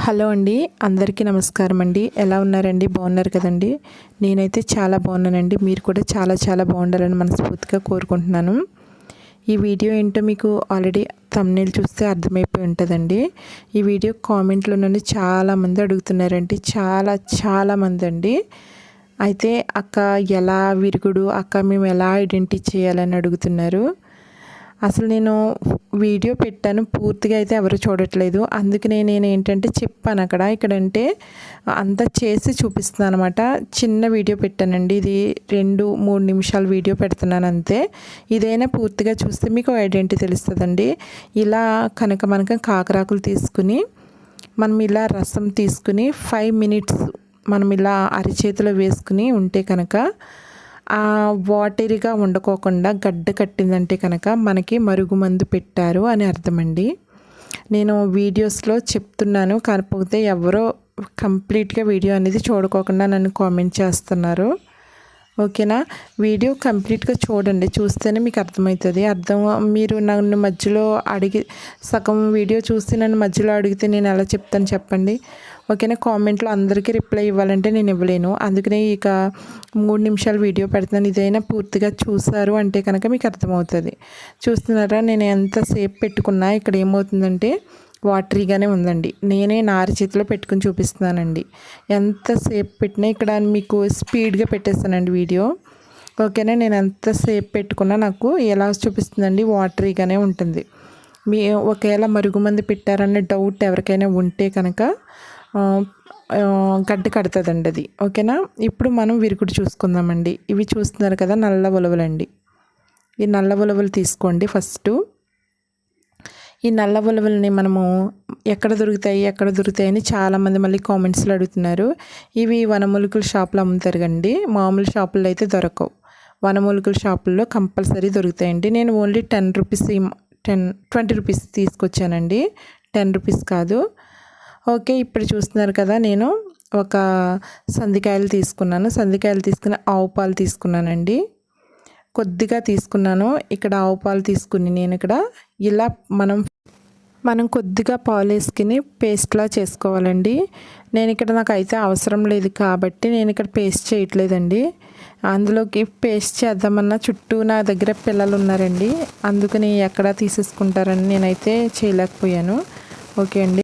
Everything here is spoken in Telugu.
హలో అండి అందరికీ నమస్కారం అండి. ఎలా ఉన్నారండి? బాగున్నారు కదండి. నేనైతే చాలా బాగున్నానండి. మీరు కూడా చాలా చాలా బాగుండాలని మనస్ఫూర్తిగా కోరుకుంటున్నాను. ఈ వీడియో ఏంటో మీకు ఆల్రెడీ తమ్నేలు చూస్తే అర్థమైపోయి ఉంటుందండి. ఈ వీడియో కామెంట్లో నుండి చాలామంది అడుగుతున్నారండి. చాలా చాలామంది అండి. అయితే అక్క ఎలా విరుగుడు అక్క మేము ఎలా ఐడెంటిటీ చేయాలని అడుగుతున్నారు. అసలు నేను వీడియో పెట్టాను. పూర్తిగా అయితే ఎవరు చూడట్లేదు. అందుకనే నేను ఏంటంటే చెప్పాను అక్కడ. ఇక్కడంటే అంతా చేసి చూపిస్తున్నాను అనమాట చిన్న వీడియో పెట్టానండి. ఇది రెండు మూడు నిమిషాల వీడియో పెడుతున్నాను అంతే. ఇదైనా పూర్తిగా చూస్తే మీకు ఐడెంటిటీ తెలుస్తుందండి. ఇలా కనుక మనక కాకరాకులు తీసుకుని మనం ఇలా రసం తీసుకుని ఫైవ్ మినిట్స్ మనం ఇలా అరిచేతిలో వేసుకుని ఉంటే కనుక వాటరీగా ఉండకోకుండా గడ్డ కట్టిందంటే కనుక మనకి మరుగుమందు పెట్టారు అని అర్థమండి. నేను వీడియోస్లో చెప్తున్నాను కాకపోతే ఎవరో కంప్లీట్గా వీడియో అనేది చూడకోకుండా నన్ను కామెంట్ చేస్తున్నారు. ఓకేనా? వీడియో కంప్లీట్గా చూడండి చూస్తేనే మీకు అర్థమవుతుంది. అర్థం మీరు నన్ను మధ్యలో అడిగి సగం వీడియో చూస్తే నన్ను మధ్యలో అడిగితే నేను ఎలా చెప్తాను చెప్పండి? ఓకేనా? కామెంట్లో అందరికీ రిప్లై ఇవ్వాలంటే నేను ఇవ్వలేను. అందుకనే ఇక మూడు నిమిషాలు వీడియో పెడుతున్నాను. ఇదైనా పూర్తిగా చూసారు అంటే కనుక మీకు అర్థమవుతుంది. చూస్తున్నారా? నేను ఎంతసేపు పెట్టుకున్నా ఇక్కడ ఏమవుతుందంటే వాటరీగానే ఉందండి. నేనే నారి చేతిలో పెట్టుకుని చూపిస్తున్నానండి. ఎంతసేపు పెట్టినా ఇక్కడ మీకు స్పీడ్గా పెట్టేస్తానండి వీడియో. ఓకేనా? నేను ఎంతసేపు పెట్టుకున్నా నాకు ఎలా చూపిస్తుందండి? వాటరీగానే ఉంటుంది. మీ ఒకవేళ మరుగుమంది పెట్టారనే డౌట్ ఎవరికైనా ఉంటే కనుక గడ్డ కడుతుందండి అది. ఓకేనా? ఇప్పుడు మనం విరుగుడు చూసుకుందామండి. ఇవి చూస్తున్నారు కదా నల్ల ఉలవలండి. ఈ నల్ల ఉలవలు తీసుకోండి ఫస్ట్. ఈ నల్ల ఉలవల్ని మనము ఎక్కడ దొరుకుతాయి ఎక్కడ దొరుకుతాయి అని చాలామంది మళ్ళీ కామెంట్స్లో అడుగుతున్నారు. ఇవి వనమూలికల షాపులో అమ్ముతారు కండి. మామూలు షాపుల్లో అయితే దొరకవు. వనమూలికల షాపుల్లో కంపల్సరీ దొరుకుతాయండి. నేను only ten rupees ten twenty rupees తీసుకొచ్చానండి. టెన్ రూపీస్ కాదు. ఓకే ఇప్పుడు చూస్తున్నారు కదా నేను ఒక సందికాయలు తీసుకున్నాను. సందికాయలు తీసుకుని ఆవు పాలు తీసుకున్నానండి. కొద్దిగా తీసుకున్నాను. ఇక్కడ ఆవు పాలు తీసుకుని నేను ఇక్కడ ఇలా మనం మనం కొద్దిగా పాలు వేసుకుని పేస్ట్లా చేసుకోవాలండి. నేను ఇక్కడ నాకు అయితే అవసరం లేదు కాబట్టి నేను ఇక్కడ పేస్ట్ చేయట్లేదండి. అందులోకి పేస్ట్ చేద్దామన్నా చుట్టూ నా దగ్గర పిల్లలు ఉన్నారండి. అందుకని ఎక్కడ తీసేసుకుంటారని నేనైతే చేయలేకపోయాను. ఓకే అండి.